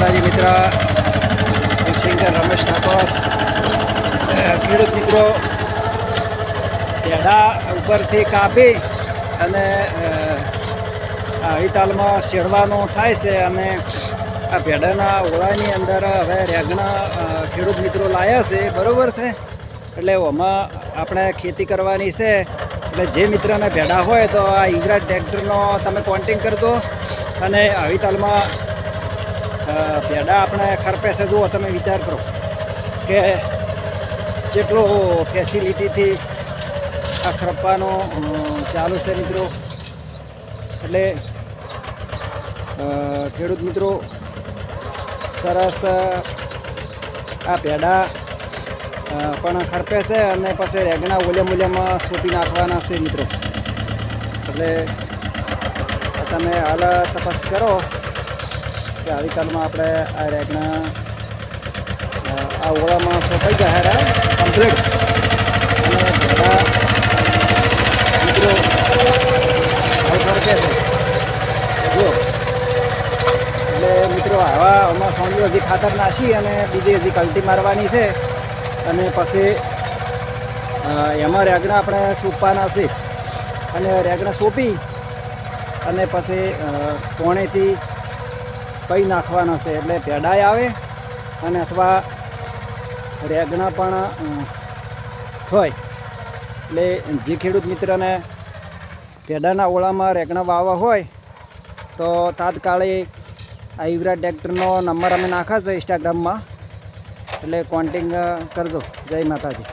માતાજી મિત્ર સિંગર રમેશ ઠાકોર, ખેડૂત મિત્રો, પેડા ઉપરથી કાપી અને તાલમાં શેડવાનું થાય છે અને આ ભેડાના ઓળાની અંદર હવે રેગણા ખેડૂત મિત્રો લાયા છે, બરાબર છે? એટલે ઓમાં આપણે ખેતી કરવાની છે. એટલે જે મિત્રને ભેડા હોય તો આ ઈગરા ટ્રેક્ટરનો તમે કોન્ટેક કરજો. અને આવી ભેડા આપણે ખરપેસે જુઓ, તમે વિચાર કરો કે જેટલો ફેસિલિટીથી આ ખરપવાનું ચાલુ છે મિત્રો. એટલે ખેડૂત મિત્રો, સરસ, આ પેડા પણ ખરપે છે અને પછી રેગના ઓલે મૂલ્યમાં સોંપી નાખવાના છે મિત્રો. એટલે તમે હાલ તપાસ કરો. કે આવી કાલમાં આપણે આ રેગણા આ ઓળામાં સોંપાઈ ગયા રા કમ્પ્લીટ અને ભેડા મિત્રો છે. જુઓ. એટલે મિત્રો, આવા અમારા સોંડીઓ હજી ખાતર નાસી અને બીજી હજી કલ્ટી મારવાની છે. અને પછી એમાં રેગણા આપણે સૂપવાના છે અને રેગણા સોંપી. અને પછી પોણેથી પઈ નાખવાના છે એટલે પેડાય આવે અને અથવા રેગણા પણ હોય. એટલે જે ખેડૂત મિત્રને પેડાના ઓળામાં રેગણા વાવવા હોય, તો તાત્કાલિક આ યુવરાજ ટ્રેક્ટરનો નંબર અમે નાખ્યા છે ઇન્સ્ટાગ્રામમાં એટલે કોન્ટેક કરજો. જય માતાજી.